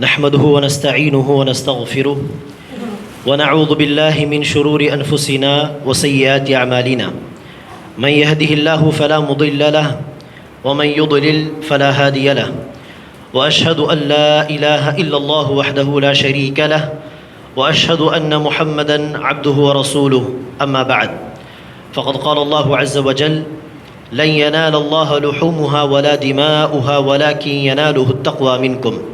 نحمده ونستعينه ونستغفره ونعوذ بالله من شرور أنفسنا وسيئات أعمالنا. من يهده الله فلا مضل له ومن يضلل فلا هادي له. وأشهد أن لا إله إلا الله وحده لا شريك له وأشهد أن محمدا عبده ورسوله. أما بعد فقد قال الله عز وجل لن ينال الله لحومها ولا دماؤها ولكن يناله التقوى منكم.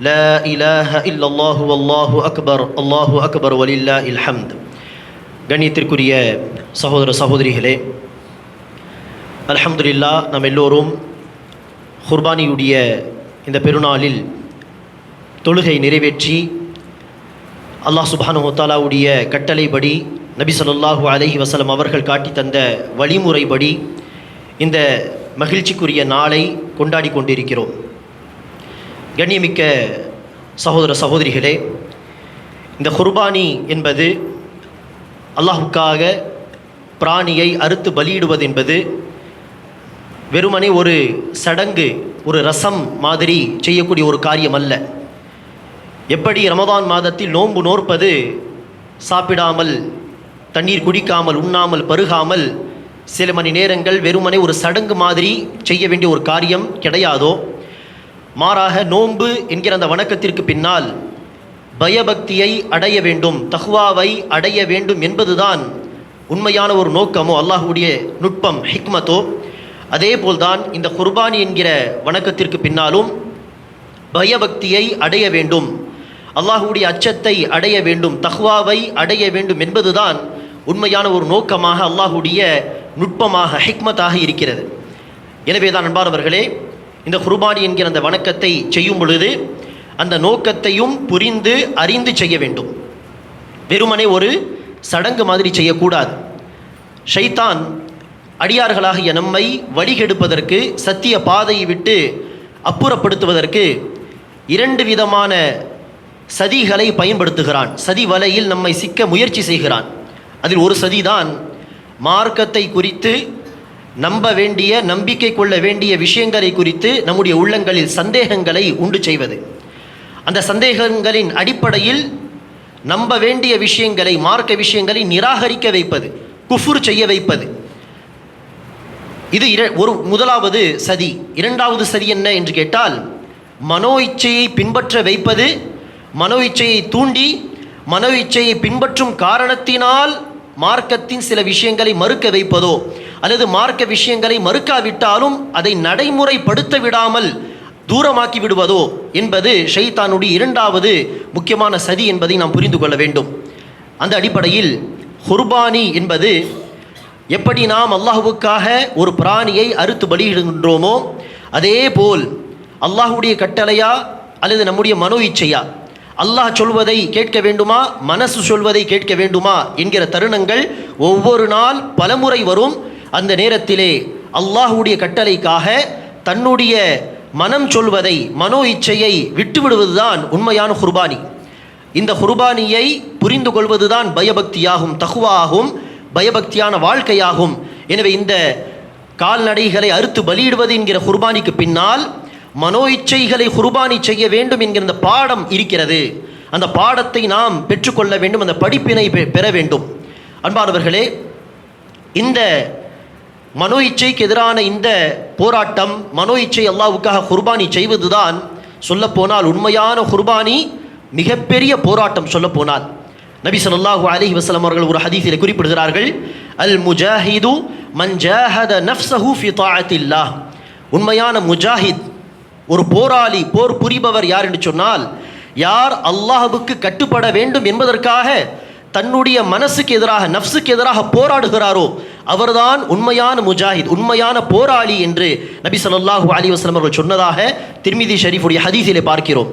لا إله إلا الله والله أكبر الله أكبر ولله الحمد கண்ணியத்திற்குரிய சகோதர சகோதரிகளே அல்ஹம்துலில்லா நாம் எல்லோரும் குர்பானியுடைய இந்த பெருநாளில் தொழுகை நிறைவேற்றி அல்லாஹ் சுபானு தாலாவுடைய கட்டளைப்படி நபி ஸல்லல்லாஹு அலைஹி வஸல்லம் அவர்கள் காட்டி தந்த வழிமுறைப்படி இந்த மகிழ்ச்சிக்குரிய நாளை கொண்டாடி கொண்டிருக்கிறோம் கண்ணியமிக்க சகோதர சகோதரிகளே இந்த குர்பானி என்பது அல்லாஹுக்காக பிராணியை அறுத்து பலியிடுவது என்பது வெறுமனே ஒரு சடங்கு ஒரு ரசம் மாதிரி செய்யக்கூடிய ஒரு காரியம் அல்ல. எப்படி ரமதான் மாதத்தில் நோன்பு நோற்பது சாப்பிடாமல் தண்ணீர் குடிக்காமல் உண்ணாமல் பருகாமல் சில மணி நேரங்கள் வெறுமனே ஒரு சடங்கு மாதிரி செய்ய வேண்டிய ஒரு காரியம் கிடையாதோ மாறாக நோன்பு என்கிற அந்த வணக்கத்திற்கு பின்னால் பயபக்தியை அடைய வேண்டும் தஹ்வாவை அடைய வேண்டும் என்பதுதான் உண்மையான ஒரு நோக்கமோ அல்லாஹுடைய நுட்பம் ஹிக்மத்தோ. அதே போல்தான் இந்த குர்பானி என்கிற வணக்கத்திற்கு பின்னாலும் பயபக்தியை அடைய வேண்டும் அல்லாஹுடைய அச்சத்தை அடைய வேண்டும் தஹ்வாவை அடைய வேண்டும் என்பதுதான் உண்மையான ஒரு நோக்கமாக அல்லாஹுடைய நுட்பமாக ஹிக்மத்தாக இருக்கிறது. எனவே தான் அன்பானவர்களே இந்த குர்பானி என்கிற அந்த வணக்கத்தை செய்யும் பொழுது அந்த நோக்கத்தையும் புரிந்து அறிந்து செய்ய வேண்டும். வெறுமனே ஒரு சடங்கு மாதிரி செய்யக்கூடாது. ஷைத்தான் அடியார்களாகிய நம்மை வழிகெடுப்பதற்கு சத்திய பாதையை விட்டு அப்புறப்படுத்துவதற்கு இரண்டு விதமான சதிகளை பயன்படுத்துகிறான். சதி வலையில் நம்மை சிக்க முயற்சி செய்கிறான். அதில் ஒரு சதிதான் மார்க்கத்தை குறித்து நம்ப வேண்டிய நம்பிக்கை கொள்ள வேண்டிய விஷயங்களை குறித்து நம்முடைய உள்ளங்களில் சந்தேகங்களை உண்டு செய்வது. அந்த சந்தேகங்களின் அடிப்படையில் நம்ப வேண்டிய விஷயங்களை மார்க்க விஷயங்களை நிராகரிக்க வைப்பது குஃபுர் செய்ய வைப்பது. இது இர ஒரு முதலாவது சதி. இரண்டாவது சதி என்ன என்று கேட்டால் மனோ இச்சையை பின்பற்ற வைப்பது மனோ இச்சையை தூண்டி மனோ இச்சையை பின்பற்றும் காரணத்தினால் மார்க்கத்தின் சில விஷயங்களை மறுக்க வைப்பதோ அல்லது மார்க்க விஷயங்களை மறுக்காவிட்டாலும் அதை நடைமுறைப்படுத்த விடாமல் தூரமாக்கி விடுவதோ என்பது ஷைத்தானுடைய இரண்டாவது முக்கியமான சதி என்பதை நாம் புரிந்து கொள்ள வேண்டும். அந்த அடிப்படையில் குர்பானி என்பது எப்படி நாம் அல்லாஹுவுக்காக ஒரு பிராணியை அறுத்து பலியிடுகின்றோமோ அதே போல் அல்லாஹுடைய கட்டளையா அல்லது நம்முடைய மனோ இச்சையா? அல்லாஹ் சொல்வதை கேட்க வேண்டுமா? மனசு சொல்வதை கேட்க வேண்டுமா? என்கிற தருணங்கள் ஒவ்வொரு நாள் பலமுறை வரும். அந்த நேரத்திலே அல்லாஹுடைய கட்டளைக்காக தன்னுடைய மனம் சொல்வதை மனோ இச்சையை விட்டுவிடுவதுதான் உண்மையான குர்பானி. இந்த குர்பானியை புரிந்து கொள்வதுதான் பயபக்தியாகும் தகுவாகும் பயபக்தியான வாழ்க்கையாகும். எனவே இந்த கால்நடைகளை அறுத்து பலியிடுவது என்கிற குர்பானிக்கு பின்னால் மனோ இச்சைகளை குர்பானி செய்ய வேண்டும் என்கிற அந்த பாடம் இருக்கிறது. அந்த பாடத்தை நாம் பெற்றுக்கொள்ள வேண்டும் அந்த படிப்பினை பெ- பெற வேண்டும். அன்பானவர்களே இந்த மனோ இச்சைக்கு எதிரான இந்த போராட்டம் மனோ இச்சை அல்லாவுக்காக குர்பானி செய்வதுதான் சொல்லப்போனால் உண்மையான குர்பானி மிகப்பெரிய போராட்டம் சொல்லப்போனால். நபி சொல்லாஹு அலைஹி வசலம் அவர்கள் ஒரு ஹதீஸில் குறிப்பிடுகிறார்கள் அல் முஜாஹிது மன் ஜாஹத ஃபி உண்மையான முஜாஹித் ஒரு போராளி போர் புரிபவர் யார் என்று சொன்னால் யார் அல்லாஹுக்கு கட்டுப்பட வேண்டும் என்பதற்காக தன்னுடைய மனசுக்கு எதிராக நஃப்ஸுக்கு எதிராக போராடுகிறாரோ அவர்தான் உண்மையான முஜாஹித் உண்மையான போராளி என்று நபி சொல்லாஹு அலி வஸ்லம் அவர்கள் சொன்னதாக திருமிதி ஷரீஃபுடைய ஹதீஸிலே பார்க்கிறோம்.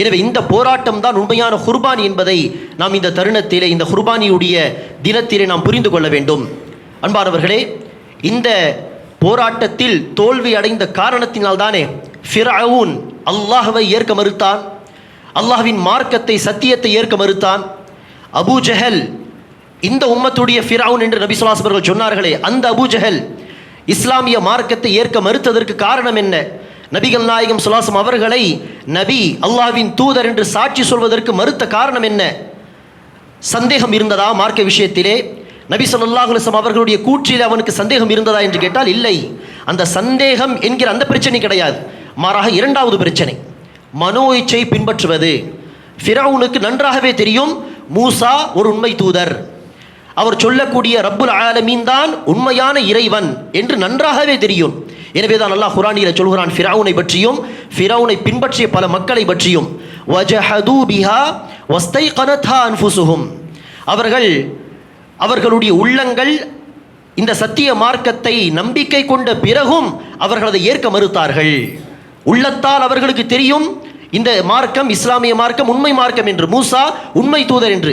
எனவே இந்த போராட்டம் தான் உண்மையான குர்பானி என்பதை நாம் இந்த தருணத்திலே இந்த குர்பானியுடைய தினத்திலே நாம் புரிந்து கொள்ள வேண்டும். அன்பானவர்களே இந்த போராட்டத்தில் தோல்வி அடைந்த காரணத்தினால் தானே ஃபிரவுன் அல்லாஹவை ஏற்க மறுத்தான். அல்லாஹ்வின் மார்க்கத்தை சத்தியத்தை ஏற்க மறுத்தான். அபு ஜஹல் இந்த உம்மத்துடைய ஃபிரவுன் என்று நபி ஸல்லல்லாஹு அவர்கள் சொன்னார்களே அந்த அபூ ஜஹல் இஸ்லாமிய மார்க்கத்தை ஏற்க மறுத்ததற்கு காரணம் என்ன? நபிகள் நாயகம் சுல்லாசம் அவர்களை நபி அல்லாஹ்வின் தூதர் என்று சாட்சி சொல்வதற்கு மறுத்த காரணம் என்ன? சந்தேகம் இருந்ததா மார்க்க விஷயத்திலே? நபி சொல்லாஹுலிசம் அவர்களுடைய கூற்றில் அவனுக்கு சந்தேகம் இருந்ததா என்று கேட்டால் இல்லை. அந்த சந்தேகம் என்கிற அந்த பிரச்சனை கிடையாது. மாறாக இரண்டாவது பிரச்சனை மனோ இச்சை பின்பற்றுவது. ஃபிரவுனுக்கு நன்றாகவே தெரியும் மூசா ஒரு உண்மை தூதர். அவர் சொல்லக்கூடிய ரப்புல் ஆலமீன் தான் உண்மையான இறைவன் என்று நன்றாகவே தெரியும். எனவே தான் அல்லாஹ் குரானியில் சொல்கிறான் ஃபிரவுனை பற்றியும் ஃபிரவுனை பின்பற்றிய பல மக்களை பற்றியும் வஜஹது பிஹா வஸ்தைகனத்ஹா அன்ஃபுசுகும் அவர்கள் அவர்களுடைய உள்ளங்கள் இந்த சத்திய மார்க்கத்தை நம்பிக்கை கொண்ட பிறகும் அவர்கள் அதை ஏற்க மறுத்தார்கள். உள்ளத்தால் அவர்களுக்கு தெரியும் இந்த மார்க்கம் இஸ்லாமிய மார்க்கம் உண்மை மார்க்கம் என்று மூசா உண்மை தூதர் என்று.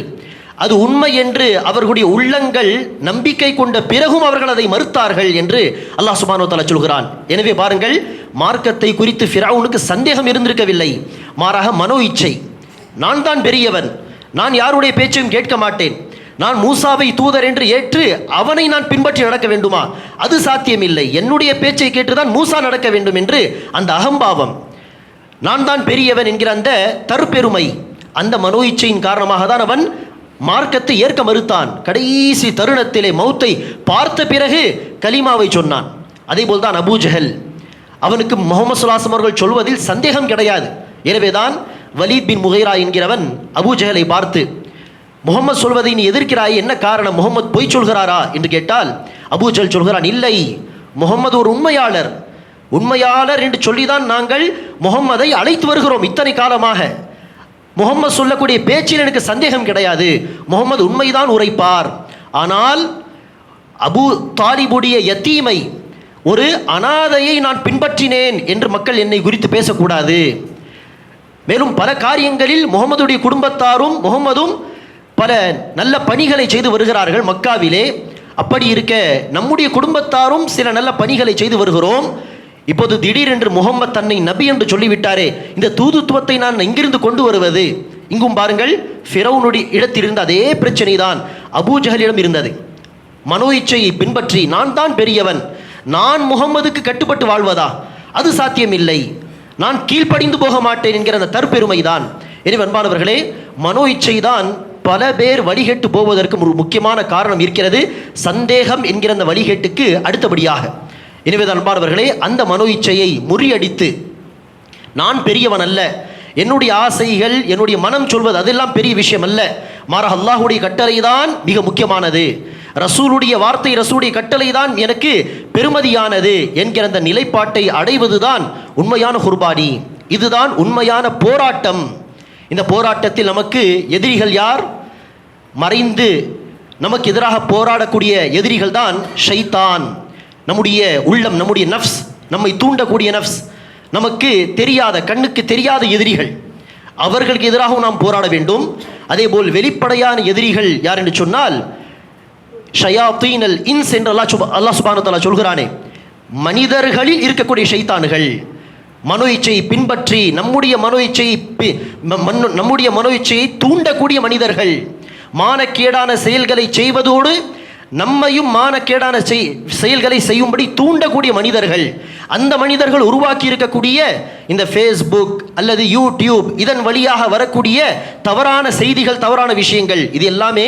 அது உண்மை என்று அவர்களுடைய உள்ளங்கள் நம்பிக்கை கொண்ட பிறகும் அவர்கள் அதை மறுத்தார்கள் என்று அல்லாஹ் சுபானோ தலா சொல்கிறான். எனவே பாருங்கள் மார்க்கத்தை குறித்து ஃபிராவுனுக்கு சந்தேகம் இருந்திருக்கவில்லை. மாறாக மனோ இச்சை. நான் தான் பெரியவன். நான் யாருடைய பேச்சையும் கேட்க மாட்டேன். நான் மூசாவை தூதர் என்று ஏற்று அவனை நான் பின்பற்றி நடக்க வேண்டுமா? அது சாத்தியமில்லை. என்னுடைய பேச்சை கேட்டுதான் மூசா நடக்க வேண்டும் என்று அந்த அகம்பாவம். நான் தான் பெரியவன் என்கிற அந்த தற்பெருமை அந்த மனோ இச்சையின் காரணமாக தான் அவன் மார்க்கத்தை ஏற்க மறுத்தான். கடைசி தருணத்திலே மௌத்தை பார்த்த பிறகு கலிமாவை சொன்னான். அதேபோல் தான் அபூஜஹல் அவனுக்கு முகமது சுல்லாசம் அவர்கள் சொல்வதில் சந்தேகம் கிடையாது. எனவேதான் வலீத் பின் முகைரா என்கிறவன் அபூஜஹலை பார்த்து முகமது சொல்வதை நீ எதிர்க்கிறாய் என்ன காரணம்? முகமது பொய் சொல்கிறாரா? என்று கேட்டால் அபூஜல் சொல்கிறான் இல்லை. முகமது ஒரு உண்மையாளர். உண்மையாளர் என்று சொல்லிதான் நாங்கள் முகம்மதை அழைத்து வருகிறோம் இத்தனை காலமாக. முகம்மது சொல்லக்கூடிய பேச்சில் எனக்கு சந்தேகம் கிடையாது. முகம்மது உண்மைதான் உரைப்பார். ஆனால் அபு தாலிபுடைய யத்தீமை ஒரு அனாதையை நான் பின்பற்றினேன் என்று மக்கள் என்னை குறித்து பேசக்கூடாது. மேலும் பல காரியங்களில் முகமதுடைய குடும்பத்தாரும் முகமதும் பல நல்ல பணிகளை செய்து வருகிறார்கள் மக்காவிலே. அப்படி இருக்க நம்முடைய குடும்பத்தாரும் சில நல்ல பணிகளை செய்து வருகிறோம். இப்போது திடீரென்று முகம்மது தன்னை நபி என்று சொல்லிவிட்டாரே இந்த தூதுத்துவத்தை நான் எங்கிருந்து கொண்டு வருவது? இங்கும் பாருங்கள் ஃபிரௌனுடைய இடத்திலிருந்து அதே பிரச்சனை தான் அபூஜகலிடம் இருந்தது. மனோ இச்சையை பின்பற்றி நான் தான் பெரியவன். நான் முகம்மதுக்கு கட்டுப்பட்டு வாழ்வதா? அது சாத்தியமில்லை. நான் கீழ்ப்படிந்து போக மாட்டேன் என்கிற அந்த தற்பெருமை தான் எனவே அன்பானவர்களே மனோ இச்சை தான் பல பேர் வழிகேட்டு போவதற்கு ஒரு முக்கியமான காரணம் இருக்கிறது. சந்தேகம் என்கிற அந்த வழிகேட்டுக்கு அடுத்தபடியாக. எனவே அன்பார்வர்களே அந்த மனோ இச்சையை முறியடித்து நான் பெரியவன் அல்ல. என்னுடைய ஆசைகள் என்னுடைய மனம் சொல்வது அதெல்லாம் பெரிய விஷயம் அல்ல. மாறாக அல்லாஹுடைய கட்டளை தான் மிக முக்கியமானது. ரசூலுடைய வார்த்தை ரசூலுடைய கட்டளை தான் எனக்கு பெருமதியானது என்கிற அந்த நிலைப்பாட்டை அடைவதுதான் உண்மையான குர்பானி. இதுதான் உண்மையான போராட்டம். இந்த போராட்டத்தில் நமக்கு எதிரிகள் யார்? மறைந்து நமக்கு எதிராக போராடக்கூடிய எதிரிகள் தான் ஷைத்தான். நம்முடைய உள்ளம் நம்முடைய நஃப்ஸ் நம்மை தூண்டக்கூடிய நஃப்ஸ் நமக்கு தெரியாத கண்ணுக்கு தெரியாத எதிரிகள். அவர்களுக்கு எதிராகவும் நாம் போராட வேண்டும். அதேபோல் வெளிப்படையான எதிரிகள் யார் என்று சொன்னால் ஷயாத்தீனல் இன்ஸ் என்று அல்லாஹ் சுப அல்லாஹ் சுபானு சொல்கிறானே மனிதர்களில் இருக்கக்கூடிய ஷைத்தான்கள். மனோ இச்சையை பின்பற்றி நம்முடைய மனோ இச்சையை பி- நம்முடைய மனோ இச்சையை தூண்டக்கூடிய மனிதர்கள். மானக்கேடான செயல்களை செய்வதோடு நம்மையும் மானக்கேடான செய் செயல்களை செய்யும்படி தூண்டக்கூடிய மனிதர்கள். அந்த மனிதர்கள் உருவாக்கி இருக்கக்கூடிய இந்த ஃபேஸ்புக் அல்லது யூடியூப் இதன் வழியாக வரக்கூடிய தவறான செய்திகள் தவறான விஷயங்கள் இது எல்லாமே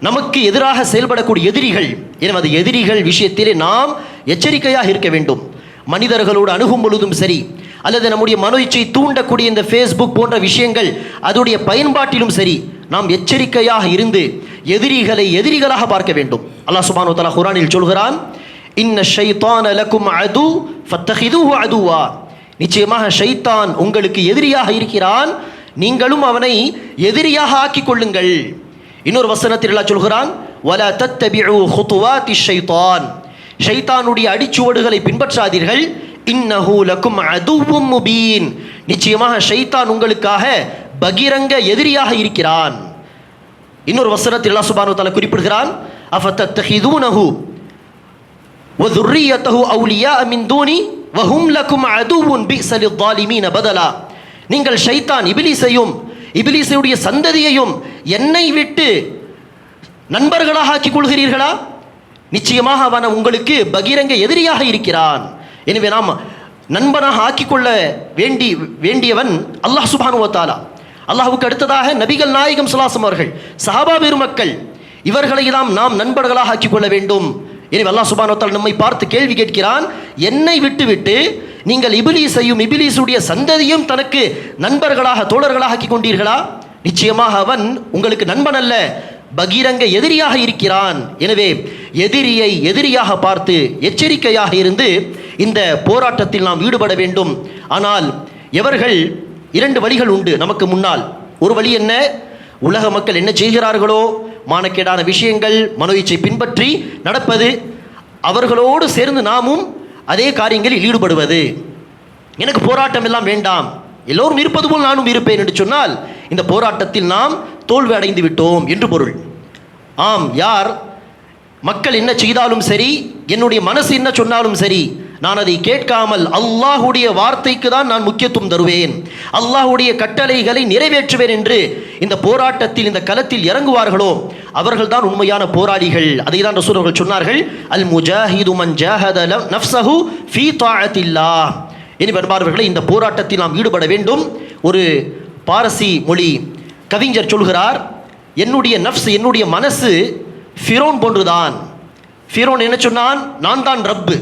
நமக்கு எதிராக செயல்படக்கூடிய எதிரிகள். எனவே அது எதிரிகள் விஷயத்திலே நாம் எச்சரிக்கையாக இருக்க வேண்டும். மனிதர்களோடு அணுகும் பொழுதும் சரி அல்லது நம்முடைய மனோச்சை தூண்டக்கூடிய இந்த ஃபேஸ்புக் போன்ற விஷயங்கள் அதோடைய பயன்பாட்டிலும் சரி நாம் எச்சரிக்கையாக இருந்து எதிரிகளை எதிரிகளாக பார்க்க வேண்டும். அல்லாஹ் சுபானு தலா குரானில் சொல்கிறான் இன்ன ஷைத்தான் அலக்கும் அது ஃபத்தஹிதுஹு அதுவா. நிச்சயமாக ஷைத்தான் உங்களுக்கு எதிரியாக இருக்கிறான் நீங்களும் அவனை எதிரியாக ஆக்கிக் கொள்ளுங்கள். இன்னொரு வசனத்தில் அல்லாஹ் சொல்கிறான் வல தத்தபிஉ ஹுதுவாத்தி ஷைத்தான். ஷைத்தானுடைய அடிச்சுவடுகளை பின்பற்றாதீர்கள். இன்னஹு லக்கும் அதுவும் முபீன். நிச்சயமாக ஷைத்தான் உங்களுக்காக பகிரங்க எதிரியாக இருக்கிறான் இன்னொரு வசனத்தில் அல்லாஹ் சுப்ஹானஹு வ தஆலா குறிப்பிடுகிறான் அஃபத்தத்தஹிதூனஹு وذريته أولياء من دوني وهم لكم عدو بئس للظالمين بدلا நீங்கள் ஷைத்தான் இபிலிசையும் இபிலிசையுடைய சந்ததியையும் என்னை விட்டு நண்பர்களாக ஆக்கிக் கொள்கிறீர்களா நிச்சயமாக அவன் உங்களுக்கு பகிரங்க எதிரியாக இருக்கிறான் எனவே நாம் நண்பனாக ஆக்கிக்கொள்ள வேண்டி வேண்டியவன் அல்லாஹ் சுபானுவ அல்லாஹுக்கு அடுத்ததாக நபிகள் நாயகம் சுலாசம் அவர்கள் சஹாபா பெருமக்கள் இவர்களை நாம் நாம் நண்பர்களாக ஆக்கிக் கொள்ள வேண்டும். எனவே அல்லாஹ் சுபானோத்தால் நம்மை பார்த்து கேள்வி கேட்கிறான் என்னை விட்டுவிட்டு நீங்கள் இபிலீஸையும் இபிலீஸுடைய சந்ததியும் தனக்கு நண்பர்களாக தோழர்களாக ஆக்கி கொண்டீர்களா? நிச்சயமாக அவன் உங்களுக்கு நண்பன் அல்ல பகிரங்க எதிரியாக இருக்கிறான். எனவே எதிரியை எதிரியாக பார்த்து எச்சரிக்கையாக இருந்து இந்த போராட்டத்தில் நாம் ஈடுபட வேண்டும். ஆனால் எவர்கள் இரண்டு வழிகள் உண்டு நமக்கு முன்னால். ஒரு வழி என்ன? உலக மக்கள் என்ன செய்கிறார்களோ? மானக்கேடான விஷயங்கள் மனோ இச்சை பின்பற்றி நடப்பது அவர்களோடு சேர்ந்து நாமும் அதே காரியங்களில் ஈடுபடுவது. எனக்கு போராட்டம் எல்லாம் வேண்டாம். எல்லோரும் இருப்பது போல் நானும் இருப்பேன் என்று சொன்னால் இந்த போராட்டத்தில் நாம் தோல்வி அடைந்து விட்டோம் என்று பொருள். ஆம் யார்? மக்கள் என்ன செய்தாலும் சரி என்னுடைய மனசு என்ன சொன்னாலும் சரி நான் அதை கேட்காமல் அல்லாஹுடைய வார்த்தைக்கு தான் நான் முக்கியத்துவம் தருவேன். அல்லாஹுடைய கட்டளைகளை நிறைவேற்றுவேன் என்று இந்த போராட்டத்தில் இந்த களத்தில் இறங்குவார்களோ அவர்கள் தான் உண்மையான போராளிகள். அதை தான் ரசூல் அவர்கள் சொன்னார்கள் அல் முஜாஹிது மன் ஜாஹத ல- ஃபீ தாஅத்தில்லாஹ். இனி வருமானவர்களை இந்த போராட்டத்தில் நாம் ஈடுபட வேண்டும். ஒரு பாரசி மொழி கவிஞர் சொல்கிறார் என்னுடைய நஃப்ஸ் என்னுடைய மனசு ஃபிரோன் போன்றுதான். ஃபிரோன் என்ன சொன்னான்? நான் தான் ரப்பு.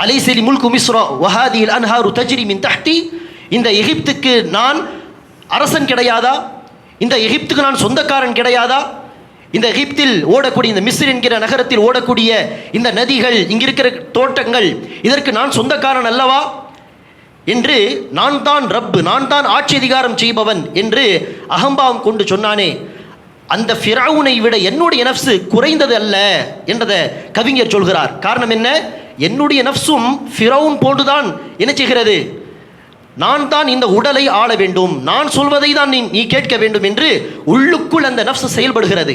அலைசலி முல்கு மிஸ்ரோ வஹாதியில் அன்ஹாரு தஜ்ரி மின் தஹ்தி. இந்த எகிப்துக்கு நான் அரசன் கிடையாதா? இந்த எகிப்துக்கு நான் சொந்தக்காரன் கிடையாதா? இந்த எகிப்தில் ஓடக்கூடிய இந்த மிஸ்ர் என்கிற நகரத்தில் ஓடக்கூடிய இந்த நதிகள் இங்கிருக்கிற தோட்டங்கள் இதற்கு நான் சொந்தக்காரன் அல்லவா? என்று நான் தான் ரப்பு நான் தான் ஆட்சி அதிகாரம் செய்பவன் என்று அகம்பாவம் கொண்டு சொன்னானே. அந்த ஃபிராவுனை விட என்னுடைய நஃப்ஸு குறைந்தது அல்ல என்றதை கவிஞர் சொல்கிறார். காரணம் என்ன? என்னுடைய நஃப்ஸும் ஃபிரௌன் போன்றுதான் என்ன செய்கிறது? நான் தான் இந்த உடலை ஆள வேண்டும். நான் சொல்வதை தான் நீ நீ கேட்க வேண்டும் என்று உள்ளுக்குள் அந்த நஃப்ஸ் செயல்படுகிறது.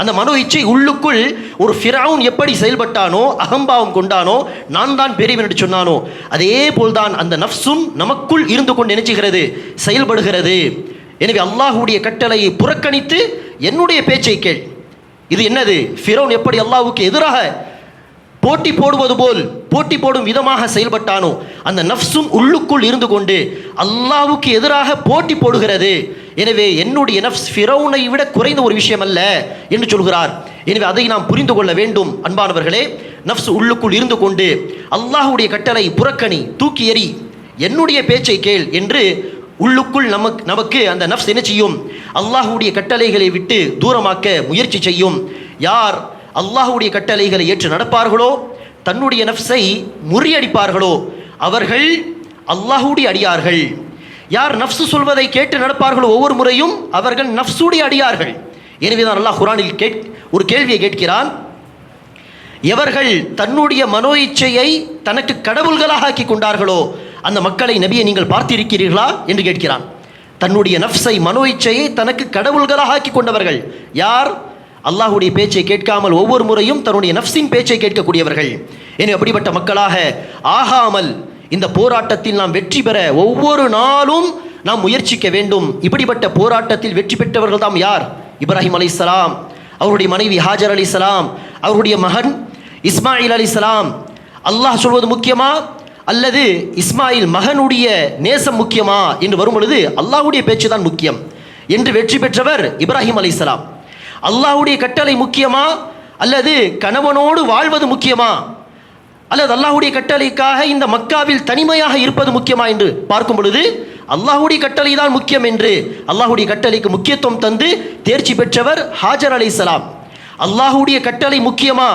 அந்த மனோ இச்சை உள்ளுக்குள் ஒரு ஃபிரௌன் எப்படி செயல்பட்டானோ அகம்பாவம் கொண்டானோ நான் தான் பெரியவன் என்று சொன்னானோ அதே போல்தான் அந்த நஃப்ஸும் நமக்குள் இருந்து கொண்டு நினைச்சுகிறது செயல்படுகிறது. எனவே அல்லாஹுடைய கட்டளையை புறக்கணித்து என்னுடைய பேச்சை கேள். இது என்னது? ஃபிரௌன் எப்படி அல்லாஹுக்கு எதிராக போட்டி போடுவது போல் போட்டி போடும் விதமாக செயல்பட்டானோ அந்த நஃப்ஸும் உள்ளுக்குள் இருந்து கொண்டு அல்லாவுக்கு எதிராக போட்டி போடுகிறது. எனவே என்னுடைய நஃப்ஸ் ஃபிரௌனை விட குறைந்த ஒரு விஷயம் அல்ல என்று சொல்கிறார். எனவே அதை நாம் புரிந்து கொள்ள வேண்டும். அன்பானவர்களே நஃப்ஸ் உள்ளுக்குள் இருந்து கொண்டு அல்லாஹுடைய கட்டளை புறக்கணி தூக்கி எறி என்னுடைய பேச்சை கேள் என்று உள்ளுக்குள் நமக்கு நமக்கு அந்த நஃப்ஸ் என்ன செய்யும்? அல்லாஹுடைய கட்டளைகளை விட்டு தூரமாக்க முயற்சி செய்யும். யார் அல்லாஹுடைய கட்டளைகளை ஏற்று நடப்பார்களோ? தன்னுடைய நஃப்ஸை முறியடிப்பார்களோ? அவர்கள் அல்லாஹுடைய அடியார்கள். யார் நஃப்ஸ் சொல்வதை கேட்டு நடப்பார்களோ ஒவ்வொரு முறையும் அவர்கள் நஃப்ஸுடைய அடியார்கள். எனவே தான் அல்லாஹ் குரானில் கேட் ஒரு கேள்வியை கேட்கிறான். எவர்கள் தன்னுடைய மனோ இச்சையை தனக்கு கடவுள்களாக ஆக்கி கொண்டார்களோ அந்த மக்களை நபியை நீங்கள் பார்த்திருக்கிறீர்களா? என்று கேட்கிறான். தன்னுடைய நஃப்ஸை மனோ இச்சையை தனக்கு கடவுள்களாக ஆக்கி கொண்டவர்கள் யார்? அல்லாஹுடைய பேச்சை கேட்காமல் ஒவ்வொரு முறையும் தன்னுடைய நஃப்ஸின் பேச்சை கேட்கக்கூடியவர்கள். எனவே அப்படிப்பட்ட மக்களாக ஆகாமல் இந்த போராட்டத்தில் நாம் வெற்றி பெற ஒவ்வொரு நாளும் நாம் முயற்சிக்க வேண்டும். இப்படிப்பட்ட போராட்டத்தில் வெற்றி பெற்றவர்கள் தாம் யார்? இப்ராஹிம் அலைஹிஸ்ஸலாம் அவருடைய மனைவி ஹாஜர் அலிஸ்லாம் அவருடைய மகன் இஸ்மாயில் அலிஸ்லாம் அல்லாஹ் சொல்வது முக்கியமா? அல்லது இஸ்மாயில் மகனுடைய நேசம் முக்கியமா? என்று வரும் பொழுது அல்லாஹுடைய பேச்சு தான் முக்கியம். என்று வெற்றி பெற்றவர் இப்ராஹிம் அலைஹிஸ்ஸலாம் அல்லாஹுடைய கட்டளை முக்கியமா? அல்லது கணவனோடு வாழ்வது முக்கியமா? அல்லது அல்லாஹுடைய கட்டளைக்காக இந்த மக்காவில் தனிமையாக இருப்பது முக்கியமா என்று பார்க்கும் பொழுது அல்லாஹுடைய கட்டளை தான் முக்கியம் என்று அல்லாஹுடைய கட்டளைக்கு முக்கியத்துவம் தந்து தேர்ச்சி பெற்றவர் ஹாஜர் அலை சலாம் அல்லாஹுடைய கட்டளை முக்கியமா?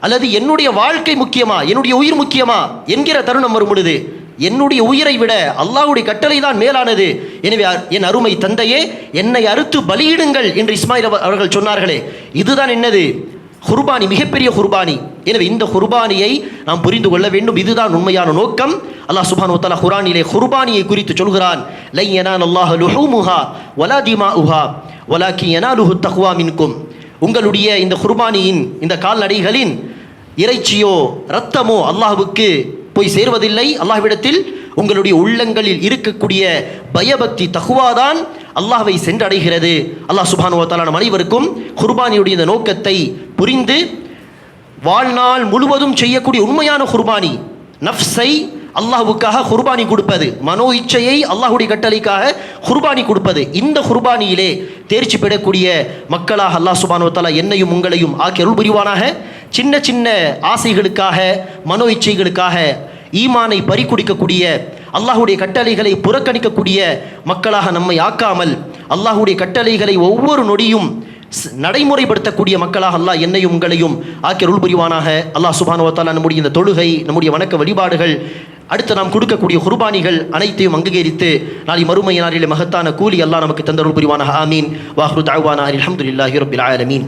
அல்லது என்னுடைய வாழ்க்கை முக்கியமா? என்னுடைய உயிர் முக்கியமா? என்கிற தருணம் வரும் பொழுது என்னுடைய உயிரை விட அல்லாஹுடைய கட்டளை தான் மேலானது. எனவே அ- என் அருமை தந்தையே என்னை அறுத்து பலியிடுங்கள் என்று இஸ்மாயில் அவர்கள் சொன்னார்களே. இதுதான் என்னது? குர்பானி மிகப்பெரிய குர்பானி. எனவே இந்த குர்பானியை நாம் புரிந்து கொள்ள வேண்டும். இதுதான் உண்மையான நோக்கம். அல்லாஹ் சுபான் உத்தலா குரானிலே குர்பானியை குறித்து சொல்கிறான். லை எனான் அல்லாஹ் லுஹூமுஹா வலா திமாஉஹா வலாக்கி யனாலுஹு தஹ்வா மின்கும். உங்களுடைய இந்த குர்பானியின் இந்த கால்நடைகளின் இறைச்சியோ ரத்தமோ அல்லாஹுவுக்கு போய் சேர்வதில்லை. அல்லாஹ்விடத்தில் உங்களுடைய உள்ளங்களில் இருக்கக்கூடிய பயபக்தி தகுவாதான் அல்லாஹ்வை சென்றடைகிறது. அல்லாஹ் சுப்ஹானஹு நம் அனைவருக்கும் குர்பானியுடைய இந்த நோக்கத்தை புரிந்து வாழ்நாள் முழுவதும் செய்யக்கூடிய உண்மையான குர்பானி நஃப்ஸை அல்லாஹுக்காக குர்பானி கொடுப்பது மனோ இச்சையை அல்லாஹுடைய கட்டளைக்காக குர்பானி கொடுப்பது இந்த குர்பானியிலே தேர்ச்சி பெறக்கூடிய மக்களாக அல்லாஹ் சுபானுவத்தாலா என்னையும் உங்களையும் ஆக்கிய அருள் புரிவானாக சின்ன சின்ன ஆசைகளுக்காக மனோ இச்சைகளுக்காக ஈமானை பறிக்குடிக்கக்கூடிய அல்லாஹுடைய கட்டளைகளை புறக்கணிக்கக்கூடிய மக்களாக நம்மை ஆக்காமல் அல்லாஹுடைய கட்டளைகளை ஒவ்வொரு நொடியும் ஸ்- நடைமுறைப்படுத்தக்கூடிய மக்களாக அல்லாஹ் என்னையும் உங்களையும் ஆக்கிய அருள் புரிவானாக. அல்லாஹ் சுபானுவத்தால் நம்முடைய இந்த தொழுகை நம்முடைய வணக்க வழிபாடுகள் அடுத்து நாம் கொடுக்கக்கூடிய குர்பானிகள் அனைத்தையும் அங்கீகரித்து நாளை மறுமைய நாளிலே மகத்தான கூலி அல்லாஹ் நமக்கு தந்தருள் புரிவானாக. ஆமீன். வாஹ்ரு தாவானா அல்ஹம்துலில்லாஹி ரபில் ஆலமீன்.